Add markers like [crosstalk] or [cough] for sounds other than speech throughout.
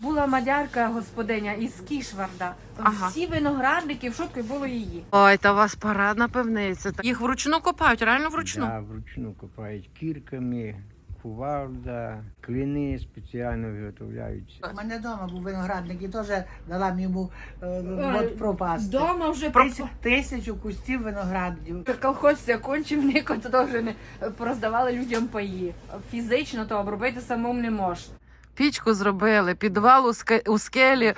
Була мадярка господиня із Кішварда. Ага. Всі виноградники в шутку було її. Ой, та у вас парадна певниця. Їх вручну копають, реально вручну. Да, вручну копають кірками, кувалда, клини спеціально виготовляються. У мене вдома був виноградник і теж дала мені йому е, от пропасти. Дома вже Тисяч- пропа- Тисячу кустів виноградів. Колхоз кончив, ніко то теж не пороздавали людям паї. Фізично то обробити самому не можна. Пічку зробили, підвал у, скелі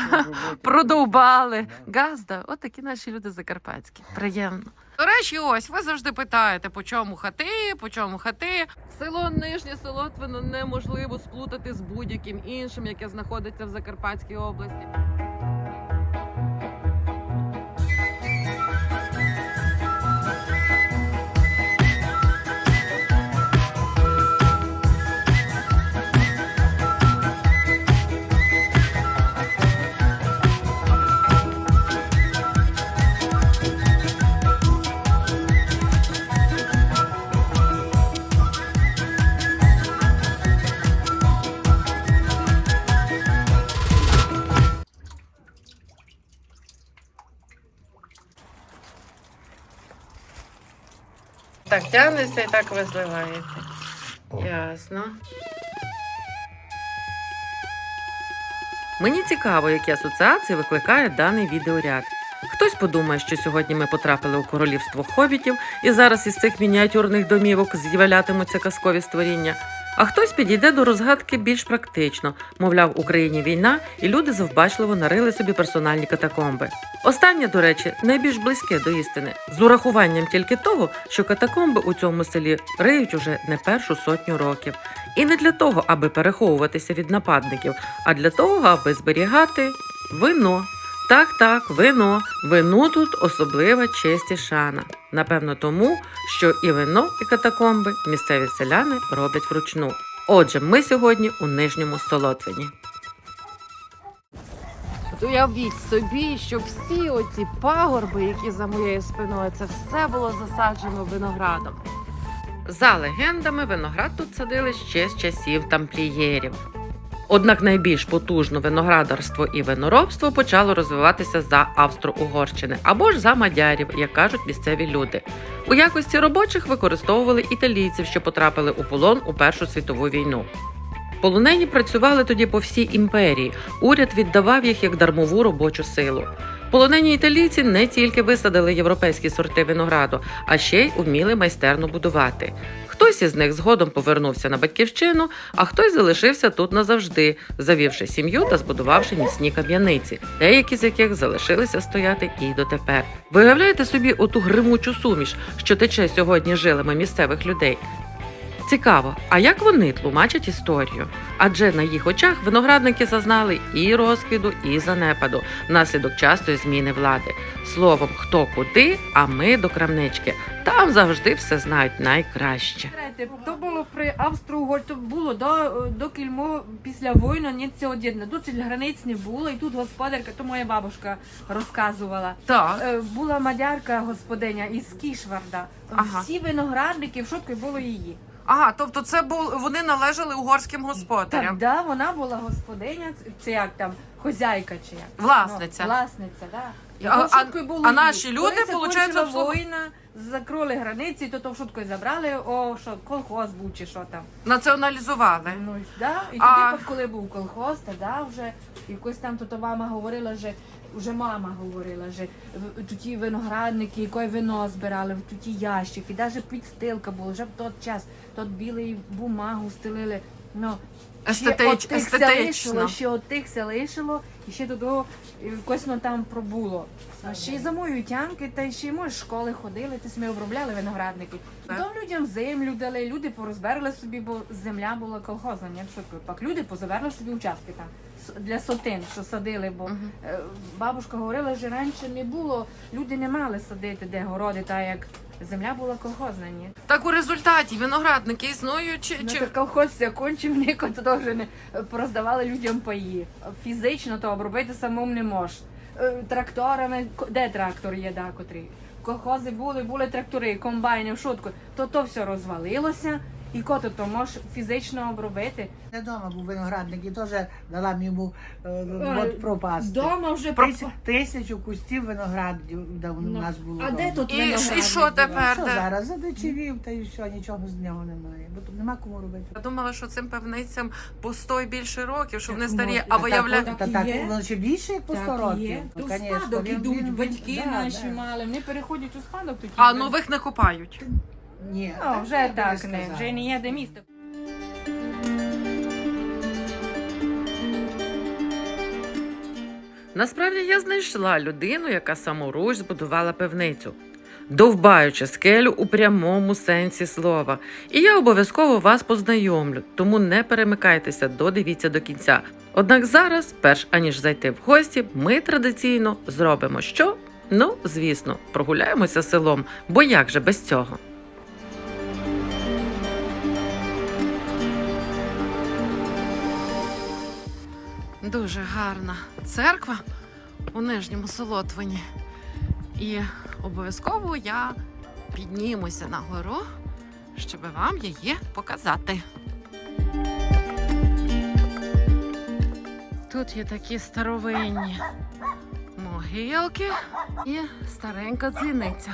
[laughs] продовбали. Газда, от такі наші люди закарпатські. Приємно. До речі, ось ви завжди питаєте, по чому хати, по чому хати. Село Нижнє Солотвино неможливо сплутати з будь-яким іншим, яке знаходиться в Закарпатській області. Так тягнеться і так ви зливаєте. Ясно. Мені цікаво, які асоціації викликає даний відеоряд. Хтось подумає, що сьогодні ми потрапили у королівство хобітів, і зараз із цих мініатюрних домівок з'являтимуться казкові створіння. А хтось підійде до розгадки більш практично, мовляв, в Україні війна, і люди завбачливо нарили собі персональні катакомби. Останнє, до речі, найбільш близьке до істини, з урахуванням тільки того, що катакомби у цьому селі риють уже не першу сотню років. І не для того, аби переховуватися від нападників, а для того, аби зберігати вино. Так, так, вино. Вину тут особлива честь і шана. Напевно, тому, що і вино, і катакомби місцеві селяни роблять вручну. Отже, ми сьогодні у нижньому Солотвині. Уявіть собі, що всі оці пагорби, які за моєю спиною, це все було засаджено виноградом. За легендами, виноград тут садили ще з часів тамплієрів. Однак найбільш потужно виноградарство і виноробство почало розвиватися за Австро-Угорщини або ж за мадярів, як кажуть місцеві люди. У якості робочих використовували італійців, що потрапили у полон у Першу світову війну. Полонені працювали тоді по всій імперії. Уряд віддавав їх як дармову робочу силу. Полонені італійці не тільки висадили європейські сорти винограду, а ще й уміли майстерно будувати. Хтось із них згодом повернувся на батьківщину, а хтось залишився тут назавжди, завівши сім'ю та збудувавши міцні кам'яниці, деякі з яких залишилися стояти і дотепер. Виявляєте собі оту гримучу суміш, що тече сьогодні жилами місцевих людей. Цікаво, а як вони тлумачать історію? Адже на їх очах виноградники зазнали і розквіду, і занепаду внаслідок частої зміни влади. Словом, хто куди, а ми до крамнички. Там завжди все знають найкраще. То було при Австро-Угор, то було до, до кільмо після війни, ні це одне. Тут границь не було, і тут господарка, то моя бабушка розказувала. Так. Е, Була мадярка господиня із Кішварда. Ага. Всі виноградники в шутку було її. Ага, тобто це був вони належали угорським Так, да, вона була господиня, це- як там, хозяйка чи як? Власниця. Ну, власниця, да. А- було а наші люди, получається, обслуг- війна, закрили границі, то то в шутку й забрали, о, що, колхоз був чи що там. націоналізували. Ну, да. І А- тоді, коли був колхоз, то да, вже якось там то мама говорила, що вже мама говорила, що в- тут і виноградники, яке вино збирали, в тут і ящики, навіть підстилка була, вже в той час, тут білий бумагу стелили. Ну, Естетич, ще от тих естетично. селишило, ще от тих селишило, і ще туди якось воно там пробуло. А ще й за мою тянки, та й ще й ми з школи ходили, ти ми обробляли виноградники. Так. Потім людям землю дали, люди порозберли собі, бо земля була колхозна, ні швидко. Так люди позаберли собі участки там с- для сотин, що садили, бо Мгм. е, бабушка говорила, що раніше не було, люди не мали садити де городи, так як земля була колхозна, ні. Так у результаті виноградники існують чи, Ну, чи... так колхоз закончив, [laughs] ніко то вже не пороздавали людям паї. Фізично то обробити самому не можеш. Е, Тракторами, де трактор є, да, котрий? Колхози були, були трактори, комбайни, в шутку. То то все розвалилося. І кото то можеш фізично обробити. Не вдома був виноградник і теж дала йому е, от пропасти. Вдома вже Тисяч- Тисячу кустів виноградів де у Ну, нас було. А вдома. де тут І, виноградник і що тепер? Що де? зараз задичевів, та і все, нічого з нього немає. Бо тут нема кому робити. Я думала, що цим певницям по 100 і більше років, що вони старі, а та так, Так та так, є. воно ще більше, як по 100 Так років. є. Ну, конечно, спадок він- ідуть, він- батьки да, наші да. мали, вони переходять у спадок тоді. А нових не копають. Ні, О, так вже так, не, вже не є де місто. Насправді я знайшла людину, яка саморуч збудувала пивницю, довбаючи скелю у прямому сенсі слова. І я обов'язково вас познайомлю, тому не перемикайтеся, додивіться до кінця. Однак зараз, перш аніж зайти в гості, ми традиційно зробимо що? Ну, звісно, прогуляємося селом, бо як же без цього? Дуже гарна церква у нижньому Солотвині. І обов'язково я піднімуся на гору, щоб вам її показати. Тут є такі старовинні могилки і старенька дзвіниця.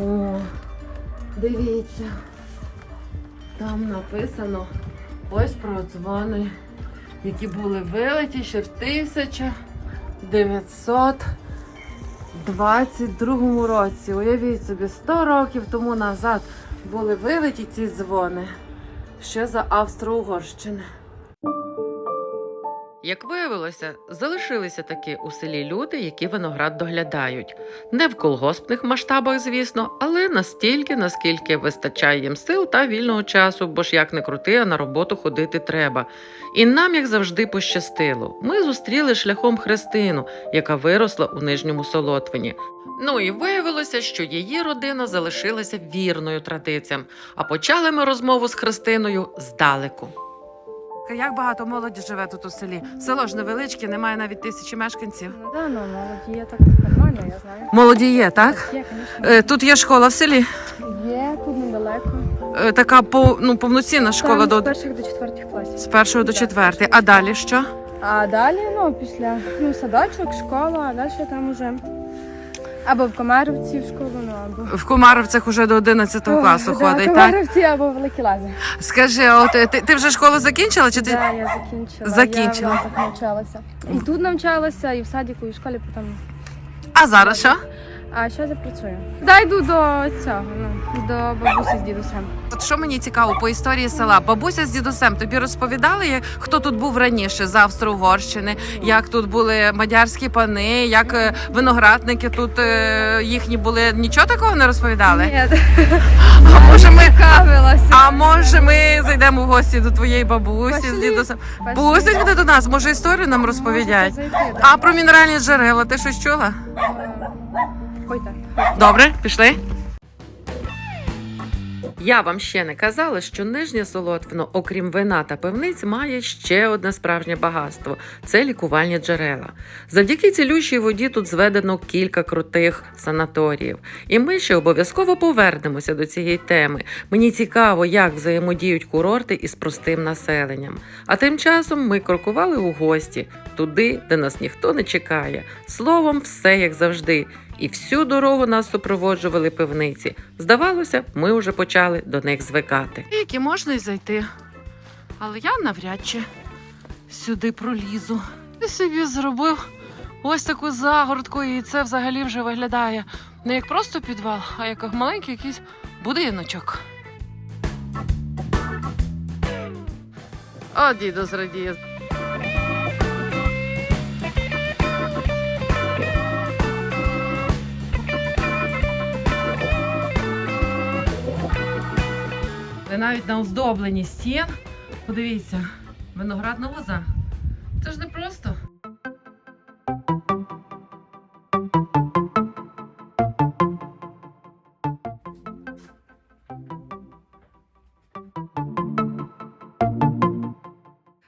О, дивіться. Там написано ось про дзвони, які були вилиті ще в 1922 році. Уявіть собі, 100 років тому назад були вилиті ці дзвони ще за Австро-Угорщини. Як виявилося, залишилися таки у селі люди, які виноград доглядають. Не в колгоспних масштабах, звісно, але настільки, наскільки вистачає їм сил та вільного часу, бо ж як не крути, а на роботу ходити треба. І нам, як завжди, пощастило. Ми зустріли шляхом Христину, яка виросла у нижньому Солотвині. Ну і виявилося, що її родина залишилася вірною традиціям. А почали ми розмову з Христиною здалеку. Як багато молоді живе тут у селі? Село ж невеличке, немає навіть тисячі мешканців. Ну да, ну молоді є так нормально, я знаю. Молоді є, так? Є, звісно. Е, Тут є школа в селі. Є тут недалеко. Е, Така по, ну, повноцінна школа Там до з перших до четвертих класів. з першого до четвертої. А далі що? А далі, ну, після ну, садочок, школа, а далі там уже або в Комаровці в школу, ну або В Комаровцях уже до 11 класу да, ходить, так? Комарівці або в Великі Лази. Скажи, а от е, ти, ти вже школу закінчила? Чи ти Да, я закінчила. Закінчила. Я в навчалася. І тут навчалася, і в садіку, і в школі потім. а зараз що? А зараз я працюю. Да, йду до цього, ну, до бабусі з дідусем. От що мені цікаво по історії села. Бабуся з дідусем тобі розповідали, хто тут був раніше з Австро-Угорщини, як тут були мадярські пани, як е, виноградники тут е, їхні були. Нічого такого не розповідали? Ні, А може ми а може ми зайдемо в гості до твоєї бабусі з Пошли. дідусем? Пошли. Пустять вони до нас, може історію нам розповідають. Зайти. А про мінеральні джерела ти щось чула? Ходьте. Добре, пішли. Я вам ще не казала, що нижнє Солотвино, окрім вина та пивниць, має ще одне справжнє багатство це лікувальні джерела. Завдяки цілющій воді тут зведено кілька крутих санаторіїв. І ми ще обов'язково повернемося до цієї теми. Мені цікаво, як взаємодіють курорти із простим населенням. А тим часом ми крокували у гості, туди, де нас ніхто не чекає. Словом, все як завжди. І всю дорогу нас супроводжували пивниці. Здавалося, ми вже почали до них звикати. Які можна й зайти, але я навряд чи сюди пролізу. Ти собі зробив ось таку загородку, і це взагалі вже виглядає не як просто підвал, а як маленький якийсь будиночок. О, діду зрадіє. Навіть на оздобленні стін. Подивіться, виноградна лоза. Це ж не просто.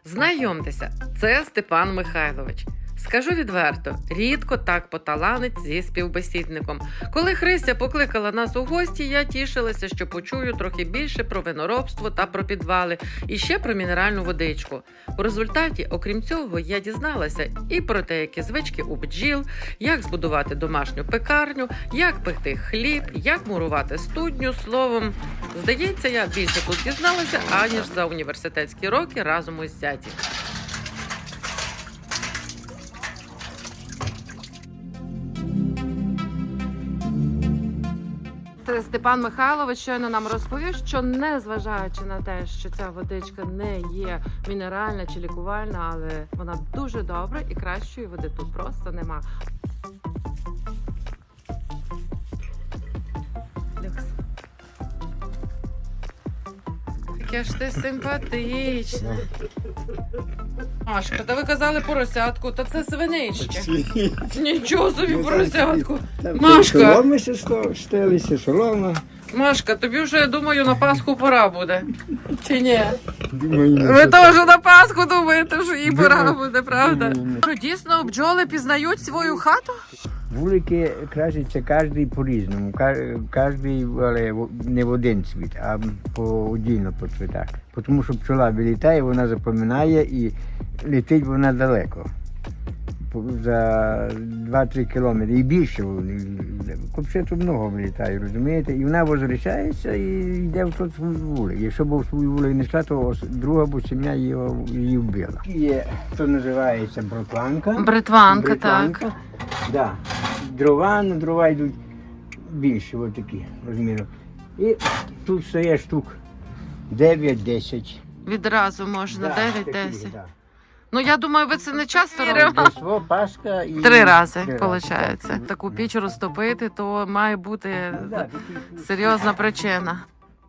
Знайомтеся, це Степан Михайлович. Скажу відверто, рідко так поталанить зі співбесідником. Коли Христя покликала нас у гості, я тішилася, що почую трохи більше про виноробство та про підвали, і ще про мінеральну водичку. У результаті, окрім цього, я дізналася і про деякі звички у бджіл, як збудувати домашню пекарню, як пекти хліб, як мурувати студню. Словом, здається, я більше тут дізналася, аніж за університетські роки разом із зятів. Степан Михайлович щойно нам розповів, що незважаючи на те, що ця водичка не є мінеральна чи лікувальна, але вона дуже добра і кращої води тут просто нема. Яке ж ти симпатичне. Машка, та ви казали поросятку, та це свинички. Нічого собі поросятку. Машка! Соломи стелися, солома. Машка, тобі вже, я думаю, на Пасху пора буде. Чи ні? Думаю, Ви теж на Пасху думаєте, що їй пора буде, правда? Що дійсно бджоли пізнають свою хату? Вулики красяться кожен по-різному. Кожен, але не в один цвіт, а по отдільно по цвітах. Тому що пчола вилітає, вона запоминає і летить вона далеко. За 2-3 кілометри і більше. Тут много вилітає, розумієте? І вона возвращається і йде в той вулик. Якщо б в свій вулик не йшла, то друга б сім'я її, її вбила. Є, що називається бротланка. Бритванка, Бритванка. Да. Дрова, на дрова йдуть більше, от такі розміру. І тут стає штук 9-10. Відразу можна, Да, 9-10. такі, да. Ну я думаю, ви це не часто Різдво, робите. Пасха і... Три рази, виходить. Таку піч розтопити, то має бути Ну, да, серйозна причина.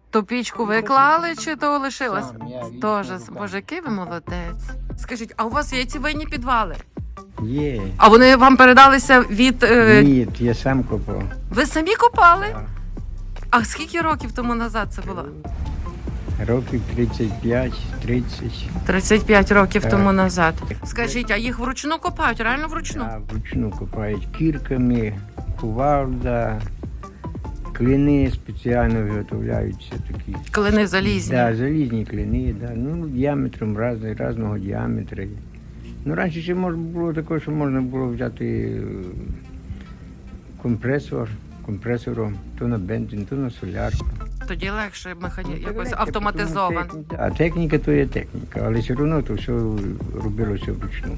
То пічку ви клали чи то лишилось? Сам я вічно Тоже, руками. боже, який ви молодець. Скажіть, а у вас є ці винні підвали? Є. А вони вам передалися від. Е... Ні, я сам копав. Ви самі копали? А скільки років тому назад це було? Років 35-30. 35 років Так. тому назад. Скажіть, а їх вручну копають? Реально вручну? А вручну копають кірками, кувалда, клини спеціально виготовляються такі. Клини залізні. Да, залізні клини, да. ну, діаметром різного діаметра. Ну, раніше ще можна було таке, що можна було взяти е, компресор, компресором, то на бензин, то на солярку. Тоді легше механі... Ну, якось автоматизовано. техніка- А техніка то є техніка, але все одно то все робилося вручну.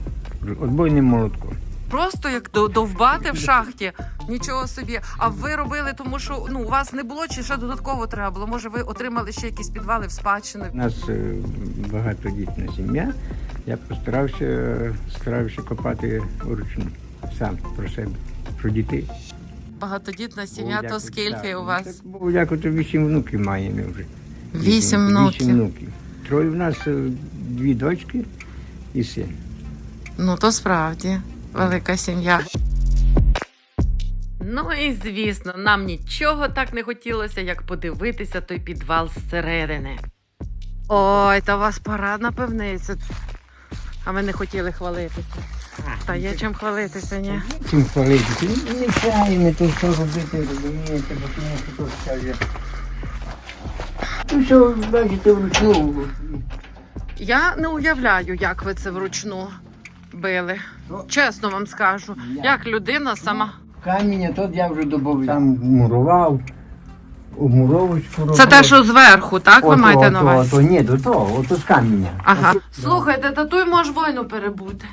Отбойним молотком. Просто як до- довбати в шахті. Нічого собі. А ви робили, тому що ну у вас не було чи ще додатково треба було? Може, ви отримали ще якісь підвали в спадщину? У нас е, багатодітна сім'я. Я постарався старався копати вручну сам про себе, про дітей. Багатодітна сім'я, то скільки так. у вас? Так, Богу дякую, то вісім внуків маємо вже. Вісім внуків. Вісім внуків. Троє в нас е, дві дочки і син. Ну то справді велика сім'я. Ну і звісно, нам нічого так не хотілося, як подивитися той підвал зсередини. Ой, та у вас парадна певниця. А ви не хотіли хвалитися. Та є чим хвалитися, ні? Чим хвалитися? Ну, Не то що робити, розумієте, бо тому що то скаже. Ну що, бачите, вручну. Я не уявляю, як ви це вручну били. Ну, Чесно вам скажу, я- як людина сама. Каміння тут я вже добавив. Там мурував, обмуровочку робив. Це те, що зверху, так? Ви Ото, маєте на ото, увазі? ото, ні, до того, ото з каміння. Ага. Слухайте, та той може війну перебути.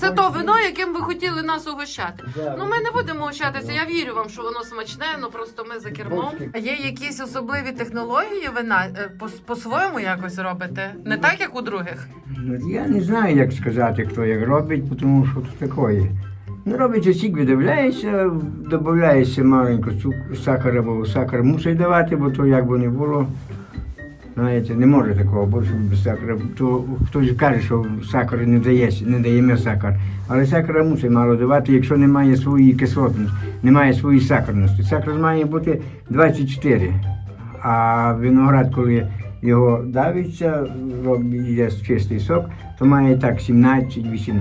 Це то вино, яким ви хотіли нас угощати. Да, Ну, ми не будемо угощатися. Я вірю вам, що воно смачне, ну просто ми за кермом. А є якісь особливі технології вина е, по- по-своєму якось робите? Не так, як у других. Ну, Я не знаю, як сказати, хто як робить, тому що тут таке. Ну, робиться сік, видавляється, додається маленько цук- сахара, бо сахар мусить давати, бо то як би не було. Знаєте, не може такого бути без сахара. То хтось каже, що сахар не дає, не даємо сахар. Але сахара мусить мало давати, якщо немає своєї кислотності, немає своєї сахарності. Сахар має бути 24. А виноград, коли його давиться, є чистий сок, то має так 17-18.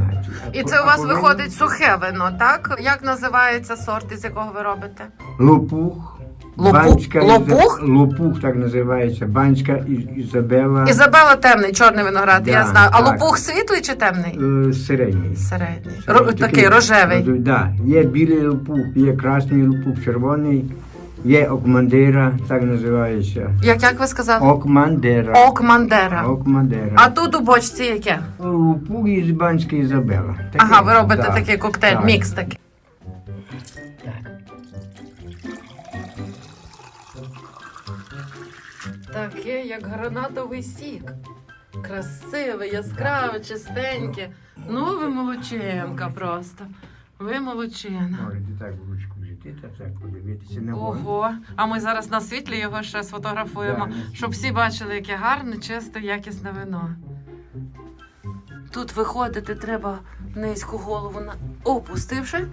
І це у вас виходить сухе вино, так? Як називається сорт, із якого ви робите? Лопух. Банська лопух? Лопух так називається. Банська Ізабела. Ізабела темний, чорний виноград, я знаю. А так. лопух світлий чи темний? Е, Середній. Середній. Такий, Ро- такий рожевий. роз- Да. Є білий лопух, є красний лопух, червоний, є окмандера, так називається. Як, як ви сказали? Окмандера. Ок Мандера. Окмандера. А тут у бочці яке? Лопух із Банська Ізабела. Таке, Ага, ви робите да. такий коктейль, Так. мікс такий. Таке, як гранатовий сік. Красиве, яскраве, чистеньке. Ну, ви молодчинка просто. Ви молодчина. Можете так в ручку взяти та так подивитися на вогонь. Ого. А ми зараз на світлі його ще сфотографуємо, Да, на щоб всі бачили, яке гарне, чисте, якісне вино. Тут виходити треба низьку голову на опустивши,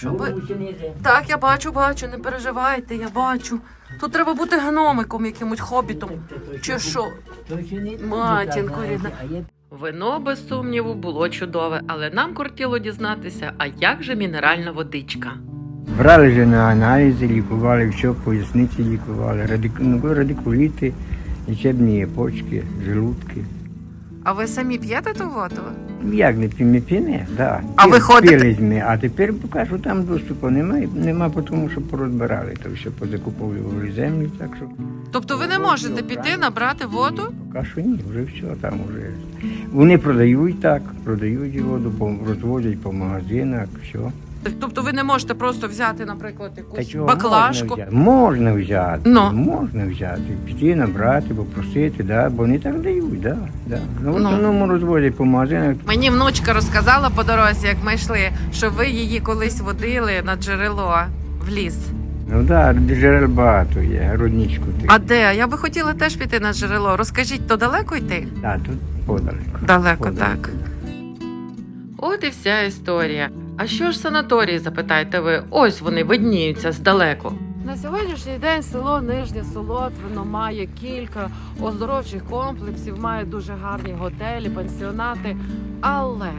щоб. Ну. Так, я бачу, бачу, не переживайте, я бачу. Тут треба бути гномиком, якимось хобітом. Чи що? Матінко рідна. Вино, без сумніву, було чудове, але нам кортіло дізнатися, а як же мінеральна водичка? Брали же на аналізи, лікували все, поясниці лікували, ну, радикуліти, лічебні почки, желудки. А ви самі п'єте ту воду? Як не п'ємо піне, да. А ви ходите- а тепер поки що там доступу немає, нема, тому що порозбирали, то все позакуповували землю, так що Тобто ви не можете піти набрати воду? поки що ні, вже все там вже. Вони продають так, продають воду, по- розвозять по магазинах, все. Тобто ви не можете просто взяти, наприклад, Та якусь чого баклажку. Можна взяти, можна взяти, Ну. можна взяти, піти набрати, попросити, да, бо вони так дають, да, да. Ну, в Ну. основному розвозять по магазинах. Мені внучка розказала по дорозі, як ми йшли, що ви її колись водили на джерело в ліс. Ну так, да, джерел багато є, родничку ти. А де? Я би хотіла теж піти на джерело. Розкажіть, то далеко йти? Так, тут подалеко. Далеко, так. От і вся історія. А що ж санаторії, запитаєте ви? Ось вони видніються здалеку. На сьогоднішній день село Нижнє Солотвино має кілька оздоровчих комплексів, має дуже гарні готелі, пансіонати, але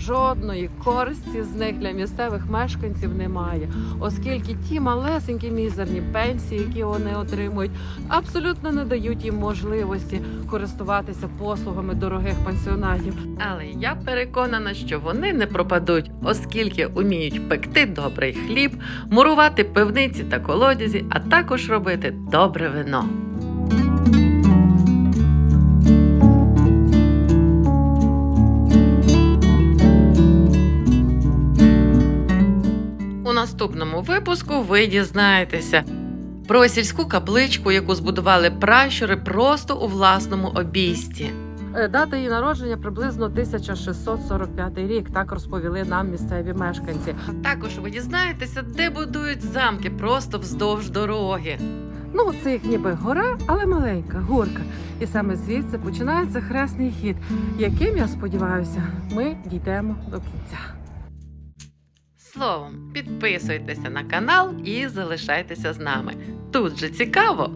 жодної користі з них для місцевих мешканців немає, оскільки ті малесенькі мізерні пенсії, які вони отримують, абсолютно не дають їм можливості користуватися послугами дорогих пансіонатів. Але я переконана, що вони не пропадуть, оскільки уміють пекти добрий хліб, мурувати пивниці та колодязі, а також робити добре вино. У наступному випуску ви дізнаєтеся про сільську капличку, яку збудували пращури просто у власному обійсті. Е, Дата її народження приблизно 1645 рік. Так розповіли нам місцеві мешканці. Також ви дізнаєтеся, де будують замки просто вздовж дороги. Ну, це як ніби гора, але маленька горка. І саме звідси починається хресний хід, яким я сподіваюся, ми дійдемо до кінця. Словом, підписуйтеся на канал і залишайтеся з нами. Тут же цікаво,